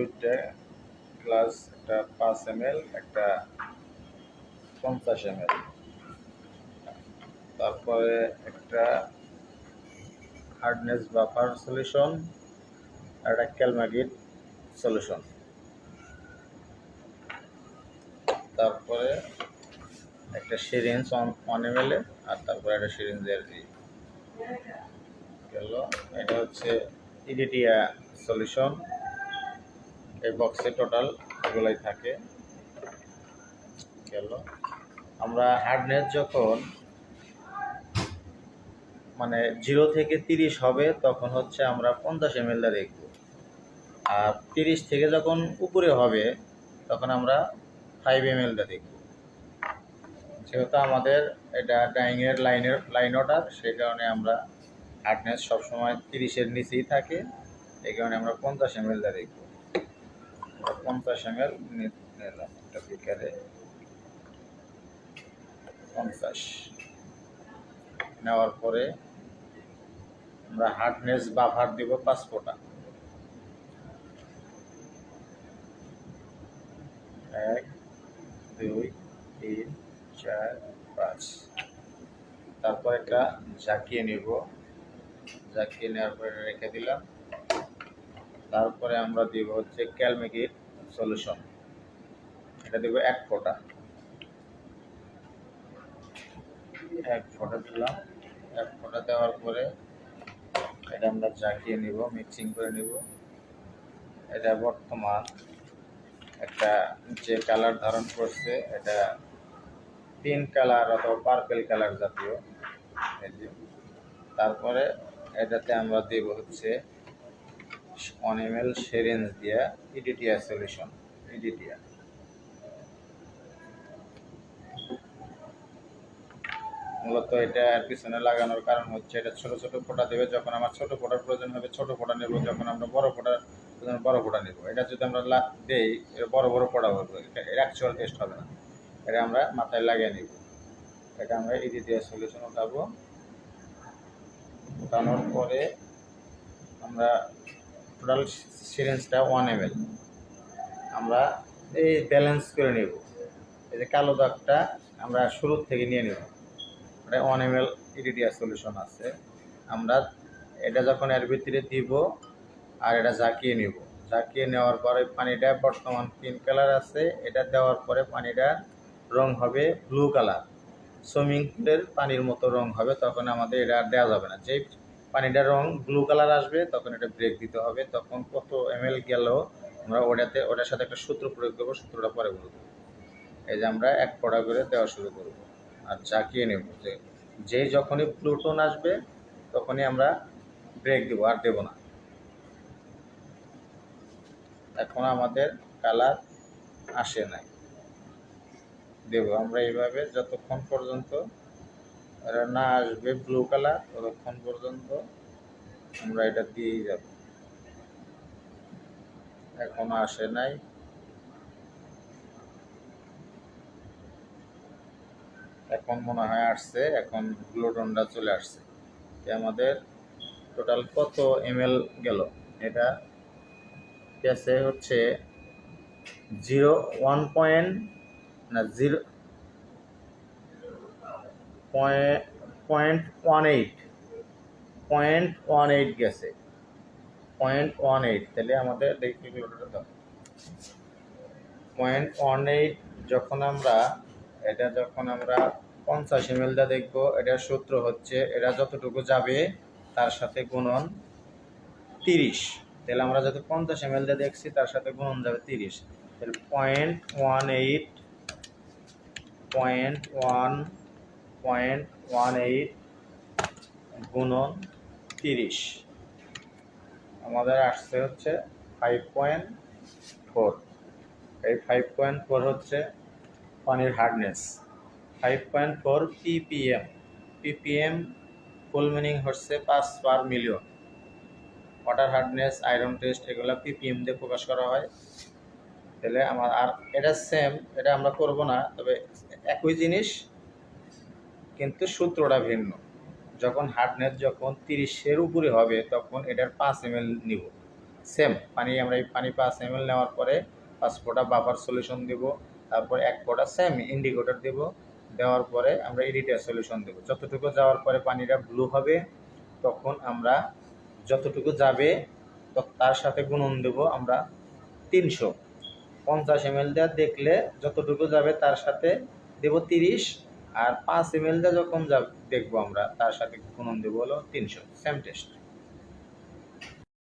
দুইটা গ্লাস একটা পাঁচ এম একটা পঞ্চাশ এম তারপরে একটা হার্ডনেস বাফার সলিউশন একটা ক্যালমাগিট সলিউশন তারপরে একটা সিরিঞ্জ ওয়ান এম আর তারপরে একটা সিরিঞ্জের গেল, এটা হচ্ছে ইডিটিয়া সলিউশন এই বক্সে টোটাল এগুলাই থাকে। গেল। আমরা হার্ডনেস যখন মানে জিরো থেকে তিরিশ হবে, তখন হচ্ছে আমরা পঞ্চাশ এম এলটা দেখব। আর তিরিশ থেকে যখন উপরে হবে, তখন আমরা ফাইভ এম এলটা দেখব। যেহেতু আমাদের এটা ডাইংয়ের লাইনের লাইন অর্ডার সেই কারণে আমরা হার্ডনেস সবসময় তিরিশের নিচেই থাকে। এই কারণে আমরা পঞ্চাশ এম এলটা দেখব। পঞ্চাশ এম এল নিলাম একটা বিকারে পঞ্চাশ। নেওয়ার পরে আমরা হার্ডনেস বাফার দিব পাঁচ ফোঁটা। এক, দুই, তিন, চার, পাঁচ। তারপর একটা ঝাঁকিয়ে নিব। ঝাঁকিয়ে নেওয়ার পরে রেখে দিলাম। তারপরে আমরা দিব হচ্ছে ক্যালমেকির সলিউশন এটা দিব এক ফোঁটা। এক ফোঁটা দিলাম। এক ফোঁটা দেওয়ার পরে এটা আমরা ঝাঁকিয়ে নিব মিক্সিং করে নিব। এটা বর্তমান একটা যে কালার ধারণ করছে, এটা পিঙ্ক কালার অথবা পার্পেল কালার জাতীয়। তারপরে এটাতে আমরা দেব হচ্ছে ওয়ান এম সেরেঞ্জ দিয়া ইডিটিয়া সলিউশন ইডিটিয়া মূলত এটা এর পিছনে লাগানোর কারণ হচ্ছে এটা ছোট ছোট ফোঁটা দেবে, যখন আমার ছোট ফোঁটার প্রয়োজন হবে ছোট ফোঁটা নেব, যখন আমরা বড় ফোঁটার প্রয়োজন বড় ফোঁটা নেব। এটা যদি আমরা দেই, এটা বড় বড় ফোঁটা হবে, এটা অ্যাকচুয়াল টেস্ট হবে না। এটা আমরা মাথায় লাগিয়ে নিব। এটা আমরা ইডিটিয়া সলিউশন উঠাবো। উঠানোর পরে আমরা টোটাল সিরিঞ্জটা ওয়ান এম আমরা এই ব্যালেন্স করে নেব। এই যে কালো দাগটা আমরা শুরুর থেকে নিয়ে নেব। এটা ওয়ান এম এল ইডিডিয়া সলিউশন আছে। আমরা এটা যখন এর ভিতরে দিব আর এটা ঝাঁকিয়ে নিব। ঝাঁকিয়ে নেওয়ার পরে পানিটা বর্তমান পিঙ্ক কালার আছে। এটা দেওয়ার পরে পানিটা রং হবে ব্লু কালার সুইমিং পুলের পানির মতো রং হবে, তখন আমাদের এটা দেওয়া যাবে না। যেই পানিটার রং ব্লু কালার আসবে, তখন এটা ব্রেক দিতে হবে, তখন কত এম এল গেল, আমরা ওটাতে, ওটার সাথে একটা সূত্র প্রয়োগ করব, সূত্রটা পরে বলব এই যে আমরা এক পড়া করে দেওয়া শুরু করব, আর ঝাঁকিয়ে নেব যে যেই যখনই প্লুটন আসবে, তখনই আমরা ব্রেক দেবো, আর দেবো না। এখন আমাদের কালার আসে নাই। দেব, আমরা এইভাবে যতক্ষণ পর্যন্ত এটা না আসবে ব্লু কালার ততক্ষণ পর্যন্ত আমরা এটা দিয়েই যাব। এখনও আসে নাই। এখন মনে হয় আসছে, এখন গ্লুটনটা চলে আসছে। আমাদের টোটাল কত এমএল গেল? এটা গেছে হচ্ছে জিরো ওয়ান পয়েন্ট না zero point one eight, point one eight গেছে। পয়েন্ট ওয়ান এইট, তাহলে আমাদের দেখি পয়েন্ট ওয়ান এইট যখন আমরা, এটা যখন আমরা পঞ্চাশ এমএলটা দেখব এটার সূত্র হচ্ছে, এটা যতটুকু যাবে, তার সাথে গুণন তিরিশ। তাহলে আমরা যত পঞ্চাশ এমএলটা দেখছি, তার সাথে গুণন যাবে তিরিশ। তাহলে point one eight, point one point one eight গুণন তিরিশ। আমাদের আসছে হচ্ছে ফাইভ পয়েন্ট ফোর। এই ফাইভ পয়েন্ট ফোর হচ্ছে পানির hardness five point four PPM. PPM full meaning হচ্ছে পাঁচ per million. Water hardness iron test এগুলো পিপিএম দিয়ে প্রকাশ করা হয়। তাহলে আমার আর এটা সেম এটা আমরা করব না, তবে একই জিনিস কিন্তু সূত্রটা ভিন্ন। যখন হার্ডনেস যখন তিরিশের উপরে হবে, তখন এটার পাঁচ এম এল নিব। সেম পানি আমরা এই পানি পাঁচ এম এল নেওয়ার পরে পাঁচ ফোঁটা বাফার সলিউশন দেব, তারপর এক ফোঁটা সেম ইন্ডিকেটর দেব, দেওয়ার পরে আমরা এডিটার সলিউশন দেব। যতটুকু যাওয়ার পরে পানিটা ব্লু হবে, তখন আমরা যতটুকু যাবে তার সাথে গুণন দেব আমরা তিনশো। পঞ্চাশ এম এল দেওয়া দেখলে যতটুকু যাবে তার সাথে দেব তিরিশ আর পাঁচ এম এল যখন যাব দেখব আমরা, তার সাথে গুণন দেবো হলো তিনশো সেম টেস্ট